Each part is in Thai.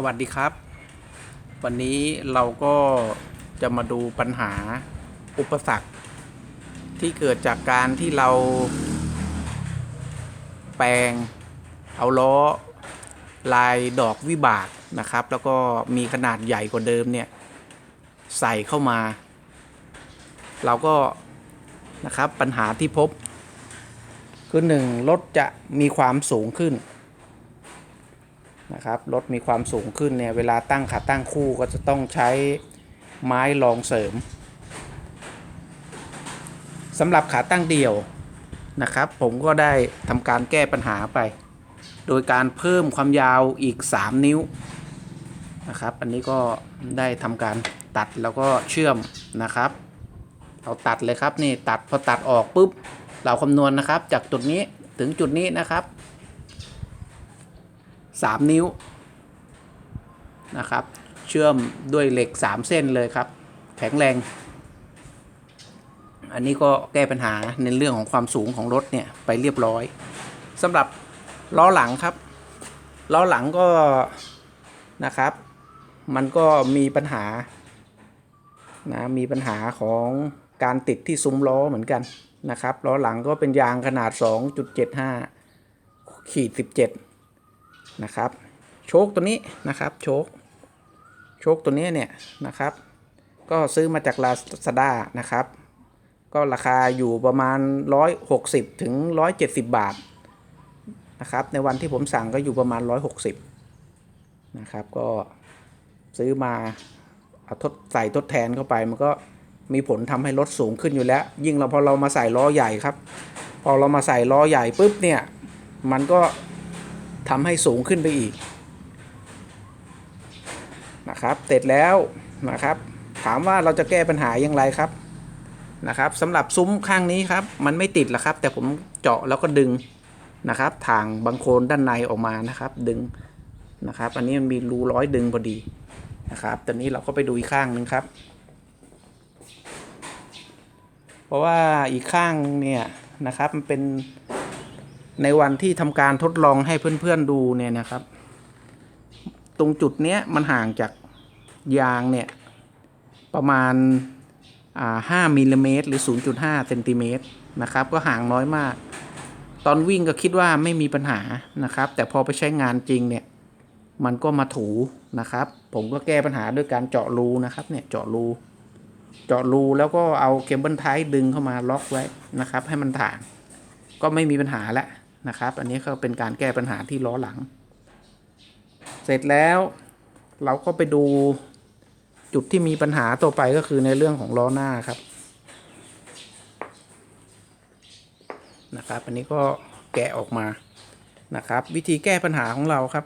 สวัสดีครับ วันนี้เราก็จะมาดูปัญหาอุปสรรค ที่เกิดจากการที่เรา แปลงเอาล้อ ลายดอกวิบากนะครับ แล้วก็มีขนาดใหญ่กว่าเดิมเนี่ย ใส่เข้ามา เราก็นะครับปัญหาที่พบ คือหนึ่งรถจะมีความสูงขึ้น นะครับรถมีความสูงขึ้นเนี่ยเวลาตั้งขาตั้งคู่ก็จะต้องใช้ไม้รองเสริมสำหรับขาตั้งเดี่ยวนะครับ ผมก็ได้ทำการแก้ปัญหาไป โดยการเพิ่มความยาวอีก 3 นิ้วนะครับ อันนี้ก็ได้ทำการตัดแล้วก็เชื่อมนะครับเราตัดเลยครับนี่ตัดพอตัดออกปุ๊บเราคำนวณนะครับ จากจุดนี้ถึงจุดนี้นะครับ 3 นิ้วนะครับ เชื่อมด้วยเหล็ก 3 เส้นเลยครับ แข็งแรง อันนี้ก็แก้ปัญหาในเรื่องของความสูงของรถเนี่ยไปเรียบร้อยสำหรับล้อหลังครับล้อหลังก็นะครับ มันก็มีปัญหานะมีปัญหาของการติดที่ซุ้มล้อเหมือนกันนะครับล้อหลังก็เป็นยางขนาด 2.75ขีด17 นะครับ โชคตัวนี้นะครับ โชค โชคตัวนี้เนี่ยนะครับ ก็ซื้อมาจากลาซาด้านะครับ ก็ราคาอยู่ประมาณ 160ถึง170 บาทนะครับ ในวันที่ผมสั่งก็อยู่ประมาณ 160นะครับ ก็ซื้อมาเอาทดใส่ทดแทนเข้าไปมันก็มีผลทำให้รถสูงขึ้นอยู่แล้ว ยิ่งเราพอเรามาใส่ล้อใหญ่ครับ พอเรามาใส่ล้อใหญ่ปุ๊บเนี่ย มันก็ ทำให้สูงขึ้นไปอีกนะครับเสร็จแล้วนะครับ ถามว่าเราจะแก้ปัญหาอย่างไรครับนะครับสำหรับซุ้มข้างนี้ครับ มันไม่ติดแล้วครับ แต่ผมเจาะแล้วก็ดึงนะครับทางบางโคลนด้านในออกมานะครับ ดึงนะครับ อันนี้มันมีรูร้อยดึงพอดีนะครับตอนนี้เราก็ไปดูอีกข้างหนึ่งครับ เพราะว่าอีกข้างเนี่ยนะครับมันเป็น ในวันที่ทำการทดลองให้เพื่อนๆดูเนี่ยนะครับ ตรงจุดเนี้ยมันห่างจากยางเนี่ยประมาณอ่า5มิลลิเมตรหรือ 0.5เซนติเมตรนะครับ ก็ห่างน้อยมาก ตอนวิ่งก็คิดว่าไม่มีปัญหานะครับ แต่พอไปใช้งานจริงเนี่ย มันก็มาถูนะครับ ผมก็แก้ปัญหาด้วยการเจาะรูนะครับเนี่ยเจาะรู เจาะรูแล้วก็เอาเคเบิลไทป์ดึงเข้ามาล็อกไว้นะครับ ให้มันถ่างก็ไม่มีปัญหาแล้ว นะครับ อันนี้ก็เป็นการแก้ปัญหาที่ล้อหลัง เสร็จแล้วเราก็ไปดูจุดที่มีปัญหาต่อไปก็คือในเรื่องของล้อหน้าครับนะครับ อันนี้ก็แกะออกมานะครับ วิธีแก้ปัญหาของเราครับ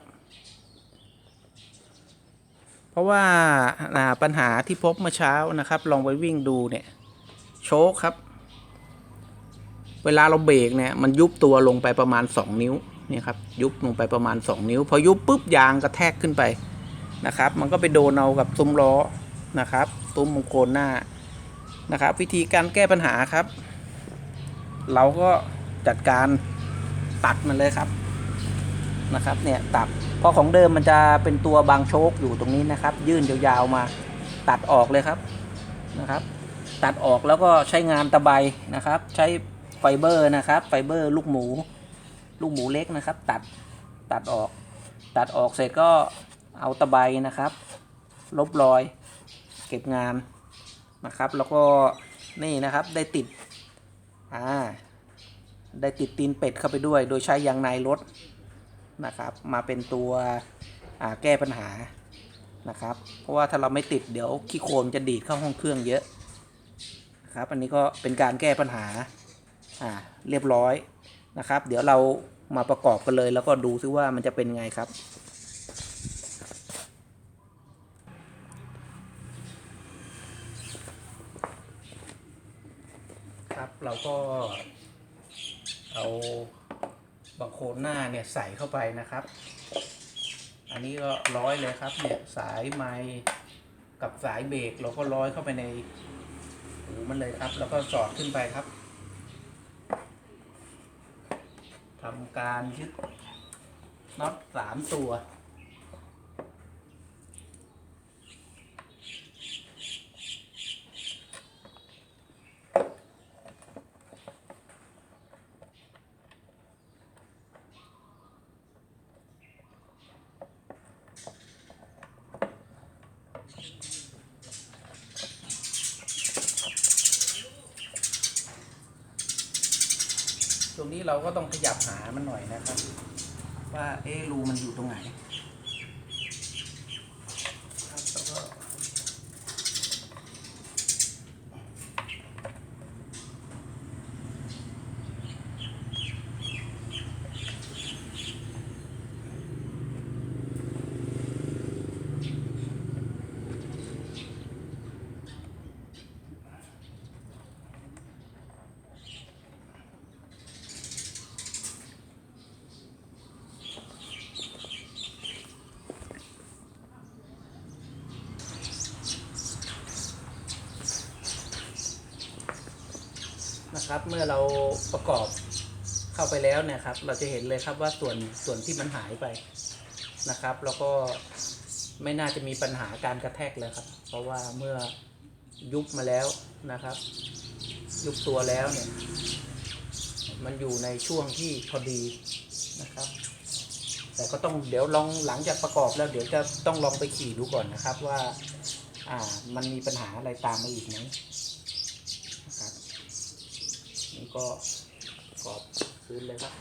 เพราะว่าปัญหาที่พบเมื่อเช้านะครับ ลองไปวิ่งดูเนี่ยโชคครับ เวลาเราเบรกเนี่ยมันยุบตัวลงไปประมาณ 2 นิ้วเนี่ยครับยุบลงไปประมาณ 2 นิ้ว พอยุบปุ๊บยางกระแทกขึ้นไปนะครับ มันก็ไปโดนเอากับซุ้มล้อนะครับซุ้มมงโคนหน้านะครับ วิธีการแก้ปัญหาครับ เราก็จัดการตัดมันเลยครับนะครับเนี่ยตัดเพราะของเดิมมันจะเป็นตัวบางโชคอยู่ตรงนี้นะครับ ยื่นยาวๆมาตัดออกเลยครับนะครับ ตัดออกแล้วก็ใช้งานตะไบนะครับ ใช้ ไฟเบอร์นะครับ ไฟเบอร์ลูกหมู ลูกหมูเล็กนะครับ ตัดตัดออก ตัดออกเสร็จก็เอาตะไบนะครับ ลบรอย เก็บงานนะครับ แล้วก็นี่นะครับได้ติดอ่าได้ติดตีนเป็ดเข้าไปด้วย โดยใช้ยางในรถนะครับ มาเป็นตัวแก้ปัญหานะครับ เพราะว่าถ้าเราไม่ติดเดี๋ยวขี้โคลนจะดีดเข้าห้องเครื่องเยอะครับ อันนี้ก็เป็นการแก้ปัญหา อ่าเรียบร้อยนะครับ เดี๋ยวเรามาประกอบกันเลย แล้วก็ดูซิว่ามันจะเป็นไงครับ ครับเราก็เอาบังโคลนหน้าเนี่ยใส่เข้าไปนะครับ อันนี้ก็ร้อยเลยครับเนี่ยสายไม้กับสายเบรกเราก็ร้อยเข้าไปในหูมันเลยครับ แล้วก็สอดขึ้นไปครับ ทำการยึดน็อตสามตัว เราก็ต้องขยับหามันหน่อยนะครับ ว่าเอ๊รูมันอยู่ตรงไหน นะครับ เมื่อเราประกอบเข้าไปแล้วเนี่ยครับ เราจะเห็นเลยครับว่าส่วนส่วนที่มันหายไปนะครับ แล้วก็ไม่น่าจะมีปัญหาการกระแทกเลยครับ เพราะว่าเมื่อยุบมาแล้วนะครับ ยุบตัวแล้วเนี่ย มันอยู่ในช่วงที่พอดีนะครับ แต่ก็ต้องเดี๋ยวลองหลังจากประกอบแล้ว เดี๋ยวจะต้องลองไปขี่ดูก่อนนะครับว่า อ่ามันมีปัญหาอะไรตามมาอีกไหม ก็ประกอบพื้นเลยครับ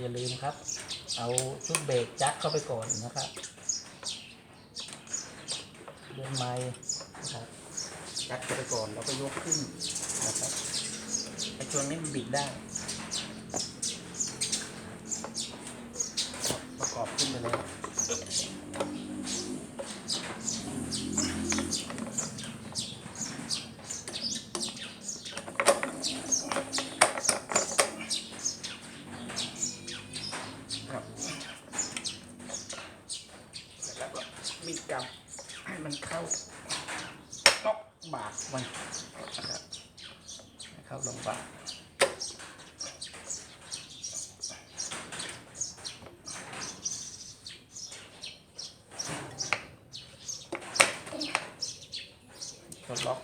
อย่าลืมครับ เอาชุดเบรกจักเข้าไปก่อนนะครับ งไม้นะครับจักเข้าไปก่อนแล้วก็ยกขึ้นนะครับไอ้ช่วนี้มันบิดได้ ประกอบขึ้นไปเลยครับแล้วก็มีดจับ ให้มันเข้าล็อกบากมันะครับให้เข้าลงบากก็ล็อก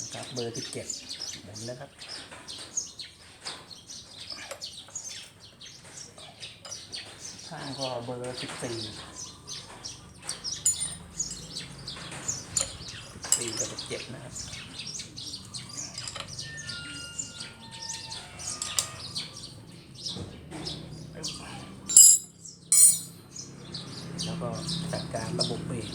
นะครับเบอร์ที่เจ็ด นะครับ ข้างก็เบอร์สิบสี่สี่กับสิบเจ็ดนะครับ แล้วก็จัดการระบบเบรก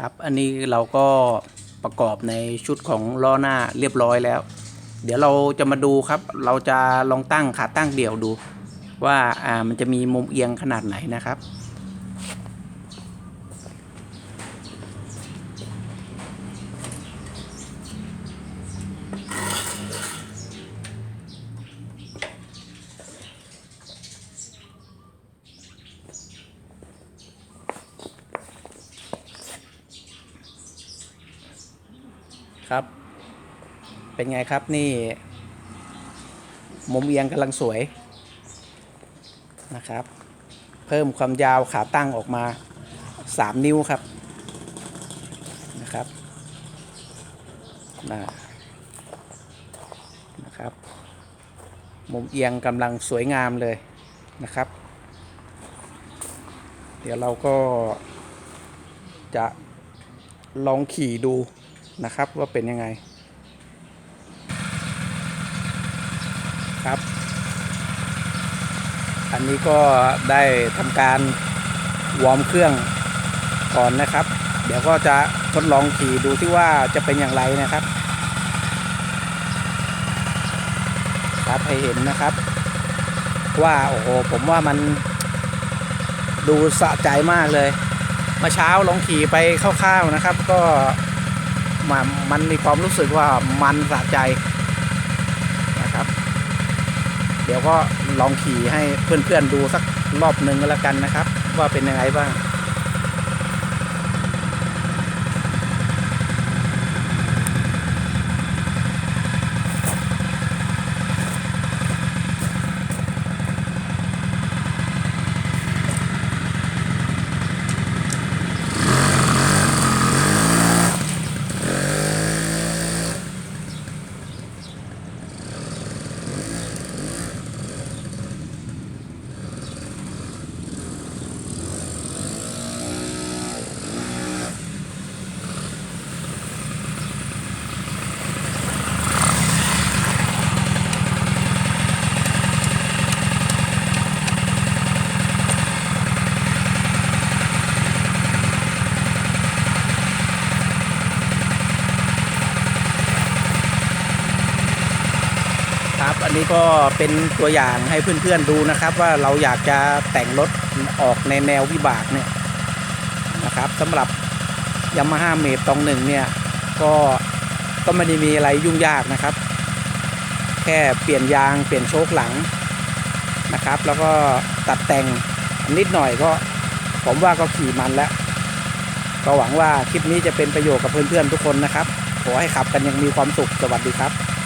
ครับอันนี้เราก็ประกอบในชุดของล้อหน้าเรียบร้อยแล้ว เดี๋ยวเราจะมาดูครับ เราจะลองตั้งขาตั้งเดี่ยวดู ว่าอ่ามันจะมีมุมเอียงขนาดไหนนะครับ เป็นไงครับนี่ มุมเอียงกำลังสวยนะครับ เพิ่มความยาวขาตั้งออกมาสามนิ้วครับนะครับนะนะครับ มุมเอียงกำลังสวยงามเลยนะครับ เดี๋ยวเราก็จะลองขี่ดูนะครับว่าเป็นยังไง ครับ อันนี้ก็ได้ทำการวอร์มเครื่องก่อนนะครับ เดี๋ยวก็จะทดลองขี่ดูที่ว่าจะเป็นอย่างไรนะครับ ครับให้เห็นนะครับ ว่าโอ้โหผมว่ามันดูสะใจมากเลยเมื่อเช้าลองขี่ไปคร่าวๆนะครับ ก็มันมีความรู้สึกว่ามันสะใจ เดี๋ยวก็ลองขี่ให้เพื่อนๆดูสักรอบหนึ่งก็แล้วกันนะครับ ว่าเป็นยังไงบ้าง นี้ก็เป็นตัวอย่างให้เพื่อนๆดูนะครับ ว่าเราอยากจะแต่งรถออกในแนววิบากเนี่ยนะครับสำหรับยามาฮ่าเมทตองหนึ่งเนี่ยก็ก็ไม่ได้มีอะไรยุ่งยากนะครับ แค่เปลี่ยนยางเปลี่ยนโชคหลังนะครับ แล้วก็ตัดแต่งนิดหน่อยก็ผมว่าก็ขี่มันแล้ว ก็หวังว่าคลิปนี้จะเป็นประโยชน์กับเพื่อนๆทุกคนนะครับ ขอให้ขับกันยังมีความสุข สวัสดีครับ